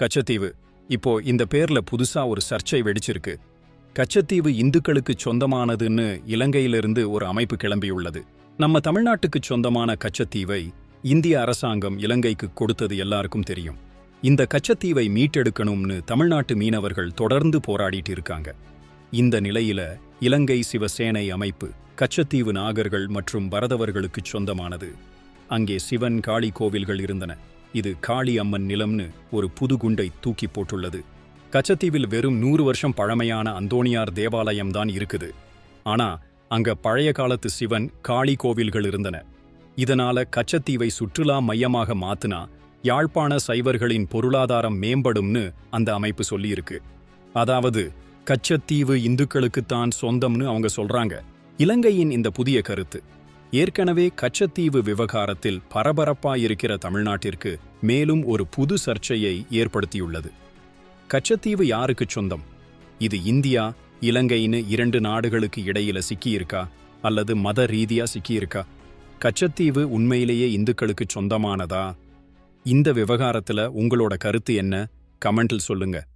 கச்சத்தீவு. இப்போ இந்த பேர்ல புதுசா ஒரு சர்ச்சை வெடிச்சிருக்கு. கச்சத்தீவு இந்துக்களுக்கு சொந்தமானதுன்னு இலங்கையிலிருந்து ஒரு அமைப்பு கிளம்பியுள்ளது. நம்ம தமிழ்நாட்டுக்கு சொந்தமான கச்சத்தீவை இந்திய அரசாங்கம் இலங்கைக்கு கொடுத்தது எல்லாருக்கும் தெரியும். இந்த கச்சத்தீவை மீட்டெடுக்கணும்னு தமிழ்நாட்டு மீனவர்கள் தொடர்ந்து போராடிட்டு இருக்காங்க. இந்த நிலையில இலங்கை சிவசேனை அமைப்பு கச்சத்தீவு நாகர்கள் மற்றும் பரதவர்களுக்கு சொந்தமானது. அங்கே சிவன் காளி கோவில்கள் இருந்தன. இது காளி அம்மன் நிலம்னு ஒரு புது குண்டை தூக்கி போட்டுள்ளது. கச்சத்தீவில் வெறும் நூறு வருஷம் பழமையான அந்தோணியார் தேவாலயம் தான் இருக்குது. ஆனா அங்க பழைய காலத்து சிவன் காளி கோவில்கள் இருந்தன. இதனால கச்சத்தீவை சுற்றுலா மையமாக மாத்துனா யாழ்ப்பாண சைவர்களின் பொருளாதாரம் மேம்படும்னு அந்த அமைப்பு சொல்லியிருக்கு. அதாவது கச்சத்தீவு இந்துக்களுக்குத்தான் சொந்தம்னு அவங்க சொல்றாங்க. இலங்கையின் இந்த புதிய கருத்து. ஏற்கனவே கச்சத்தீவு விவகாரத்தில் பரபரப்பாயிருக்கிற தமிழ்நாட்டிற்கு மேலும் ஒரு புது சர்ச்சையை ஏற்படுத்தியுள்ளது. கச்சத்தீவு யாருக்கு சொந்தம்? இது இந்தியா இலங்கைன்னு இரண்டு நாடுகளுக்கு இடையில சிக்கியிருக்கா? அல்லது மத ரீதியா சிக்கியிருக்கா? கச்சத்தீவு உண்மையிலேயே இந்துக்களுக்கு சொந்தமானதா? இந்த விவகாரத்துல உங்களோட கருத்து என்ன? கமெண்டில் சொல்லுங்க.